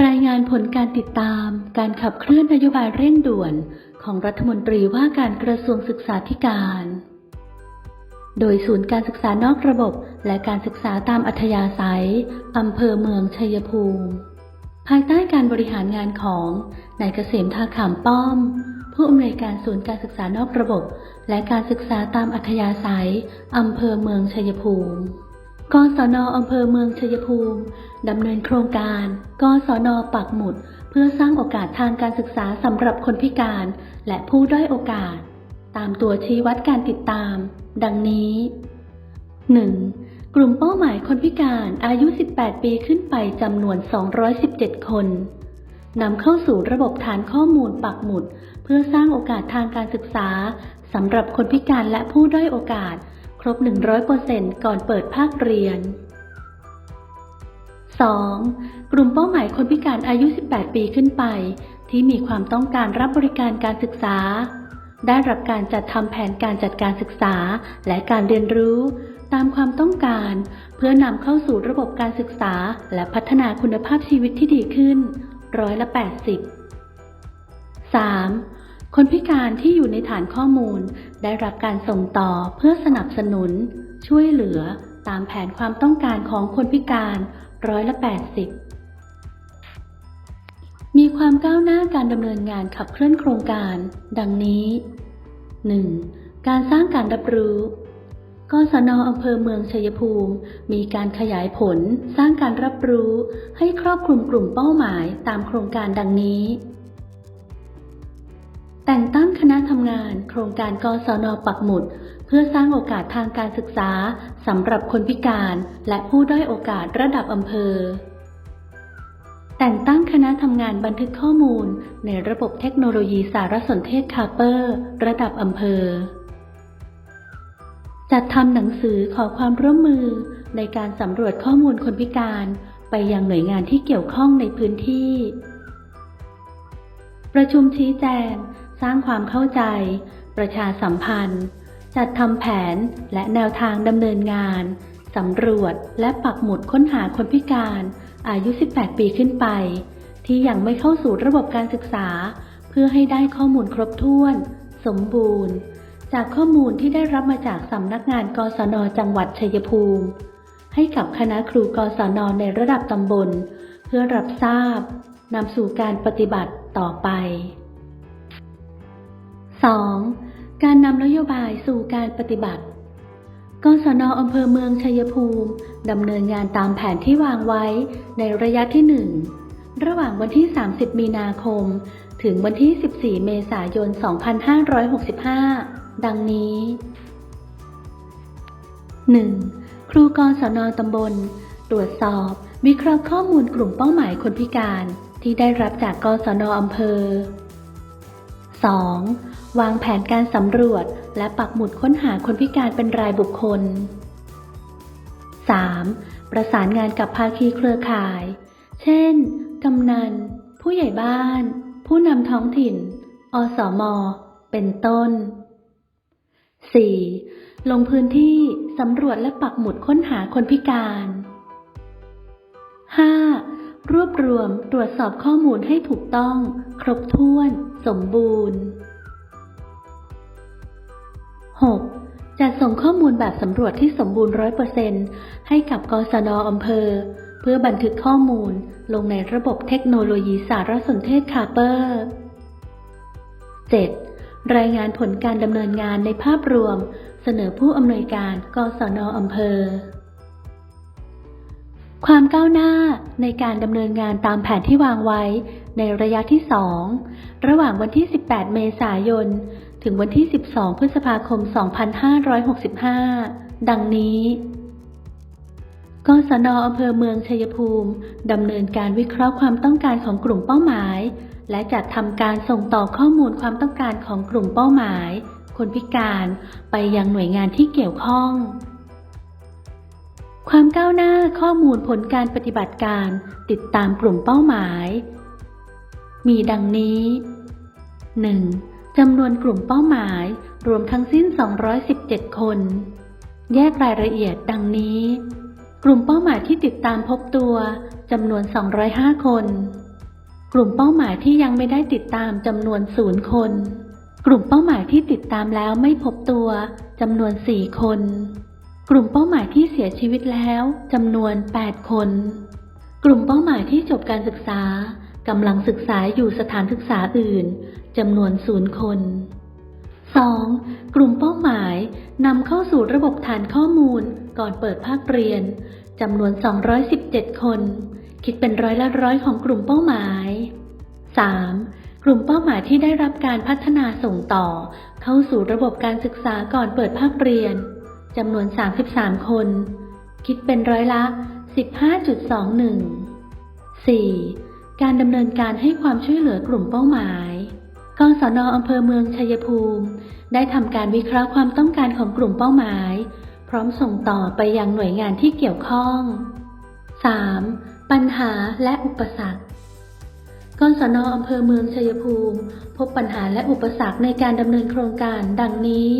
รายงานผลการติดตามการขับเคลื่อนนโยบายเร่งด่วนของรัฐมนตรีว่าการกระทรวงศึกษาธิการ โดยศูนย์การศึกษานอกระบบและการศึกษาตามอัธยาศัย อำเภอเมืองชัยภูมิ ภายใต้การบริหารงานของนายเกษมทาขามป้อม ผู้อำนวยการศูนย์การศึกษานอกระบบ และการศึกษาตามอัธยาศัย อำเภอเมืองชัยภูมิ กศนอำเภอเมืองชัยภูมิดำเนินโครงการกศนปักหมุด เพื่อสร้างโอกาสทางการศึกษาสำหรับคนพิการ และผู้ด้อยโอกาส ตามตัวชี้วัดการติดตาม ดังนี้ 1. กลุ่มเป้าหมายคนพิการอายุ 18 ปีขึ้นไปจำนวน 217 คนนำเข้าสู่ระบบฐานข้อมูลปักหมุด เพื่อสร้างโอกาสทางการศึกษาสำหรับคนพิการและผู้ด้อยโอกาส ครบ 100%ก่อนเปิดภาคเรียน 2. กลุ่มเป้าหมายคนพิการอายุ 18 ปีขึ้นไป ที่มีความต้องการรับบริการการศึกษา ได้รับการจัดทำแผนการจัดการศึกษาและการเรียนรู้ ตามความต้องการ เพื่อนำเข้าสู่ระบบการศึกษา และพัฒนาคุณภาพชีวิตที่ดีขึ้นร้อยละ 80 3. คนพิการที่อยู่ในฐานข้อมูลได้รับการส่งต่อเพื่อสนับสนุน ช่วยเหลือตามแผนความต้องการของคนพิการร้อยละ 80 มีความก้าวหน้าการดำเนินงานขับเคลื่อนโครงการ ดังนี้ 1. การสร้างการรับรู้กศนอำเภอเมืองชัยภูมิ มีการขยายผลสร้างการรับรู้ให้ครอบคลุมกลุ่มเป้าหมายตามโครงการดังนี้ แต่งตั้งคณะทำงาน โครงการกศนปักหมุด เพื่อสร้างโอกาสทางการศึกษาสำหรับคนพิการ และผู้ด้อยโอกาสระดับอำเภอ แต่งตั้งคณะทำงานบันทึกข้อมูล ในระบบเทคโนโลยีสารสนเทศคาเปอร์ ระดับอำเภอ จัดทำหนังสือขอความร่วมมือในการสำรวจข้อมูลคนพิการ ไปยังหน่วยงานที่เกี่ยวข้องในพื้นที่ ประชุมชี้แจง สร้างความเข้าใจ ประชาสัมพันธ์ จัดทำแผนและแนวทางดำเนินงานสำรวจและปักหมุดค้นหาคนพิการอายุ 18 ปีขึ้นไป ที่ยังไม่เข้าสู่ระบบการศึกษา เพื่อให้ได้ข้อมูลครบถ้วน สมบูรณ์ จากข้อมูลที่ได้รับมาจากสำนักงานกศนจังหวัดชัยภูมิ ให้กับคณะครูกศนในระดับตำบล เพื่อรับทราบนำสู่การปฏิบัติต่อไป 2. การนำนโยบายสู่การปฏิบัติ กศนอำเภอเมืองชัยภูมิดำเนินงานตามแผนที่วางไว้ในระยะที่ 1 ระหว่างวันที่ 30 มีนาคม ถึงวันที่ 14 เมษายน 2565 ดังนี้ 1. ครูกศนตำบล ตรวจสอบ วิเคราะห์ข้อมูลกลุ่มเป้าหมายคนพิการที่ได้รับจากกศนอำเภอ 2. วางแผนการสำรวจ และปักหมุดค้นหาคนพิการเป็นรายบุคคล 3. ประสานงานกับภาคีเครือข่าย เช่น กำนัน ผู้ใหญ่บ้าน ผู้นำท้องถิ่น อสมเป็นต้น 4. ลงพื้นที่สำรวจและปักหมุดค้นหาคนพิการ 5. รวบรวมตรวจสอบข้อมูลให้ถูกต้อง ครบถ้วน สมบูรณ์ 6. จัดส่งข้อมูลแบบสำรวจที่สมบูรณ์ร้อยเปอร์เซ็นให้กับกศนอำเภอ เพื่อบันทึกข้อมูลลงในระบบเทคโนโลยีสารสนเทศคาเปอร์ 7. รายงานผลการดำเนินงานในภาพรวม เสนอผู้อำนวยการกศนอำเภอ ความก้าวหน้าในการดำเนินงานตามแผนที่วางไว้ในระยะที่ 2 ระหว่างวันที่ 18 เมษายน ถึงวันที่ 12 พฤษภาคม 2565 ดังนี้กศนอำเภอเมืองชัยภูมิดำเนินการวิเคราะห์ความต้องการของกลุ่มเป้าหมาย และจัดทำการส่งต่อข้อมูลความต้องการของกลุ่มเป้าหมาย คนพิการไปยังหน่วยงานที่เกี่ยวข้อง ความก้าวหน้าข้อมูลผลการปฏิบัติการติดตามกลุ่มเป้าหมาย มีดังนี้ 1. จำนวนกลุ่มเป้าหมาย รวมทั้งสิ้น 217 คน แยกรายละเอียดดังนี้ กลุ่มเป้าหมายที่ติดตามพบตัวจำนวน 205 คน กลุ่มเป้าหมายที่ยังไม่ได้ติดตามจำนวนศูนย์คน กลุ่มเป้าหมายที่ติดตามแล้วไม่พบตัวจำนวนสี่คน กลุ่มเป้าหมายที่เสียชีวิตแล้วจำนวน 8 คน กลุ่มเป้าหมายที่จบการศึกษากำลังศึกษาอยู่สถานศึกษาอื่น จำนวนศูนย์คน 2. กลุ่มเป้าหมายนำเข้าสู่ระบบฐานข้อมูลก่อนเปิดภาคเรียนจำนวน 217 คน คิดเป็นร้อยละร้อยของกลุ่มเป้าหมาย 3. กลุ่มเป้าหมายที่ได้รับการพัฒนาส่งต่อ เข้าสู่ระบบการศึกษาก่อนเปิดภาคเรียนจำนวน 33 คน คิดเป็นร้อยละ 15.21 4. การดำเนินการให้ความช่วยเหลือกลุ่มเป้าหมาย กศนอำเภอเมืองชัยภูมิ ได้ทำการวิเคราะห์ความต้องการของกลุ่มเป้าหมาย พร้อมส่งต่อไปยังหน่วยงานที่เกี่ยวข้อง 3. ปัญหาและอุปสรรคกศนอำเภอเมืองชัยภูมิ พบปัญหาและอุปสรรคในการดำเนินโครงการดังนี้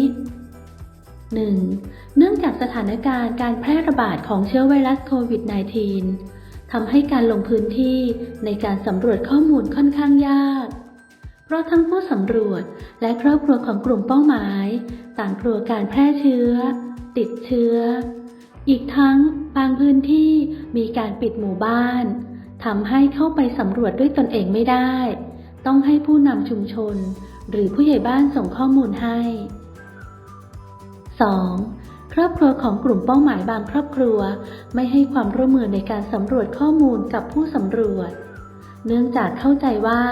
1. เนื่องจากสถานการณ์การแพร่ระบาดของเชื้อไวรัสโควิด -19 ทำให้การลงพื้นที่ในการสำรวจข้อมูลค่อนข้างยาก ราะทั้งผู้สำรวจและครอบครัวของกลุ่มเป้าหมาย ต่างกลัวการแพร่เชื้อ ติดเชื้อ อีกทั้งบางพื้นที่มีการปิดหมู่บ้านทำให้เข้าไปสำรวจด้วยตนเองไม่ได้ ต้องให้ผู้นำชุมชน หรือผู้ใหญ่บ้านส่งข้อมูลให้ 2. ครอบครัวของกลุ่มเป้าหมายบางครอบครัว ไม่ให้ความร่วมมือในการสำรวจข้อมูลกับผู้สำรวจ เนื่องจากเข้าใจว่า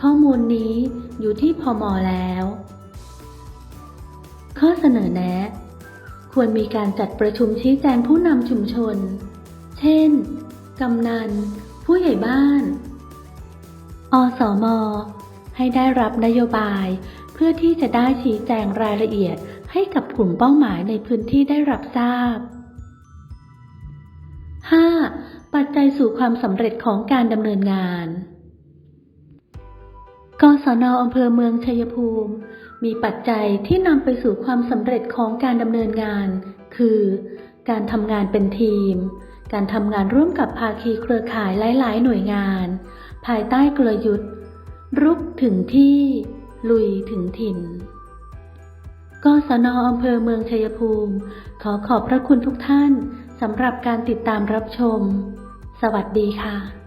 ข้อมูลนี้อยู่ที่พอมอแล้ว ข้อเสนอแนะ ควรมีการจัดประชุมชี้แจงผู้นำชุมชน เช่น กำนัน ผู้ใหญ่บ้าน อสม ให้ได้รับนโยบายเพื่อที่จะได้ชี้แจงรายละเอียดให้กับกลุ่มเป้าหมายในพื้นที่ได้รับทราบ 5. ปัจจัยสู่ความสำเร็จของการดำเนินงาน กศนอำเภอเมืองชัยภูมิ มีปัจจัยที่นำไปสู่ความสำเร็จของการดำเนินงาน คือ การทำงานเป็นทีม การทำงานร่วมกับภาคีเครือข่ายหลาย ๆ หน่วยงาน ภายใต้กลยุทธ์ รุกถึงที่ ลุยถึงถิ่นกศนอำเภอเมืองชัยภูมิ ขอขอบพระคุณทุกท่านสำหรับการติดตามรับชม สวัสดีค่ะ